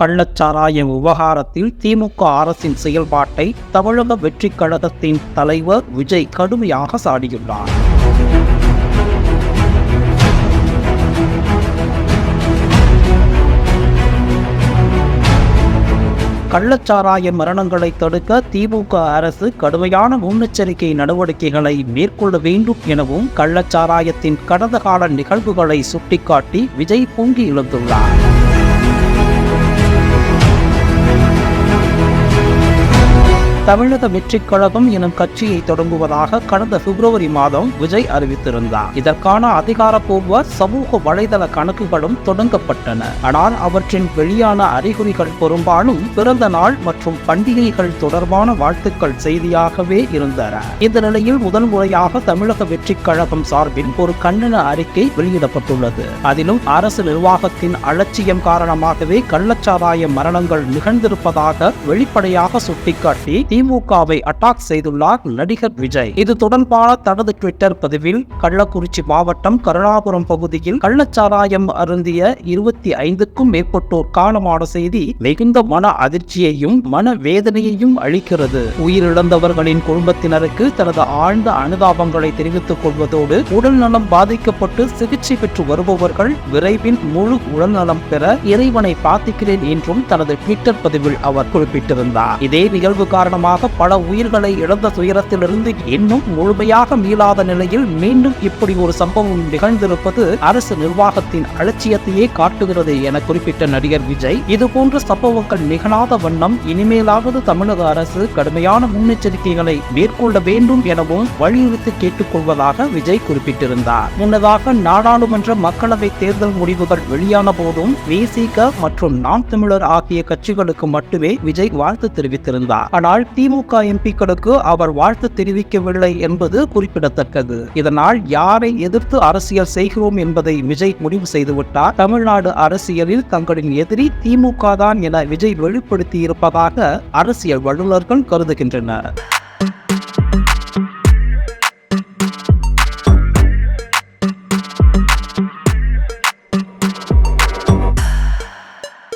கள்ளச்சாராய விவகாரத்தில் திமுக அரசின் செயல்பாட்டை தமிழக வெற்றிக் கழகத்தின் தலைவர் விஜய் கடுமையாக சாடியுள்ளார். கள்ளச்சாராய மரணங்களை தடுக்க திமுக அரசு கடுமையான முன்னெச்சரிக்கை நடவடிக்கைகளை மேற்கொள்ள வேண்டும் எனவும் கள்ளச்சாராயத்தின் கடந்த கால நிகழ்வுகளை சுட்டிக்காட்டி விஜய் பொங்கி எழுந்துள்ளார். தமிழக வெற்றிக் கழகம் எனும் கட்சியை தொடங்குவதாக கடந்த பிப்ரவரி மாதம் விஜய் அறிவித்திருந்தார். இதற்கான அதிகாரப்பூர்வ சமூக வலைதள கணக்குகளும் தொடங்கப்பட்டன. ஆனால் அவற்றின் வெளியான அறிகுறிகள் பெரும்பாலும் பிறந்த நாள் மற்றும் பண்டிகைகள் தொடர்பான வாழ்த்துக்கள் செய்தியாகவே இருந்தன. இந்த நிலையில் முதல் முறையாக தமிழக வெற்றிக் கழகம் சார்பில் ஒரு கண்டன அறிக்கை வெளியிடப்பட்டுள்ளது. அதிலும் அரசு நிர்வாகத்தின் அலட்சியம் காரணமாகவே கள்ளச்சாராய மரணங்கள் நிகழ்ந்திருப்பதாக வெளிப்படையாக சுட்டிக்காட்டி திமுகவை அட்டாக் செய்துள்ளார் நடிகர் விஜய். இது தொடர்பான தனது ட்விட்டர் பதிவில் கள்ளக்குறிச்சி மாவட்டம் கருணாபுரம் பகுதியில் கள்ளச்சாராயம் அருந்திய இருபத்தி ஐந்துக்கும் மேற்பட்டோர் காலமான செய்தி மிகுந்த மன அதிர்ச்சியையும் மன வேதனையையும் அளிக்கிறது. உயிரிழந்தவர்களின் குடும்பத்தினருக்கு தனது ஆழ்ந்த அனுதாபங்களை தெரிவித்துக் கொள்வதோடு உடல் நலம் பாதிக்கப்பட்டு சிகிச்சை பெற்று வருபவர்கள் விரைவில் முழு உடல்நலம் பெற இறைவனை பிரார்த்திக்கிறேன் என்றும் தனது ட்விட்டர் பதிவில் அவர் குறிப்பிட்டிருந்தார். இதே நிகழ்வு காரணமாக பல உயிர்களை இழந்த துயரத்திலிருந்து இன்னும் முழுமையாக மீளாத நிலையில் மீண்டும் இப்படி ஒரு சம்பவம் நிகழ்ந்திருப்பது அரசு நிர்வாகத்தின் அலட்சியத்தையே காட்டுகிறது என குறிப்பிட்ட நடிகர் விஜய் இதுபோன்ற சம்பவங்கள் நிகழாத வண்ணம் இனிமேலாவது தமிழக அரசு கடுமையான முன்னெச்சரிக்கைகளை மேற்கொள்ள வேண்டும் எனவும் வலியுறுத்தி கேட்டுக்கொள்வதாக விஜய் குறிப்பிட்டிருந்தார். முன்னதாக நாடாளுமன்ற மக்களவை தேர்தல் முடிவுகள் வெளியான போதும் விசிக மற்றும் நாம் தமிழர் ஆகிய கட்சிகளுக்கு மட்டுமே விஜய் வாழ்த்து தெரிவித்திருந்தார். ஆனால் திமுக எம்பிக்களுக்கு அவர் வாழ்த்து தெரிவிக்கவில்லை என்பது குறிப்பிடத்தக்கது. இதனால் யாரை எதிர்த்து அரசியல் செய்கிறோம் என்பதை விஜய் முடிவு செய்துவிட்டார். தமிழ்நாடு அரசியலில் தங்களின் எதிரி திமுக தான் என விஜய் வெளிப்படுத்தியிருப்பதாக அரசியல் வல்லுநர்கள் கருதுகின்றனர்.